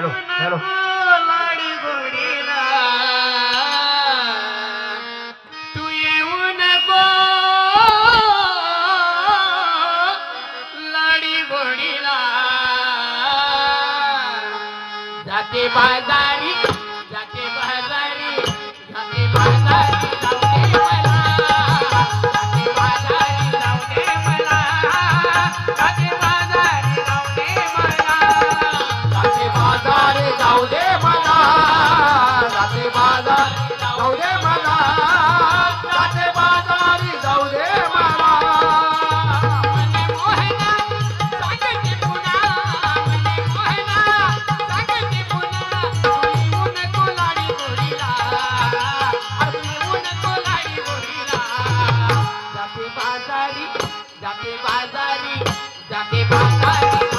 लाडी गोडीला तू येऊन गो लाडी बाजारी जाते बाजारी जाते बाजारी जाते बाजारी.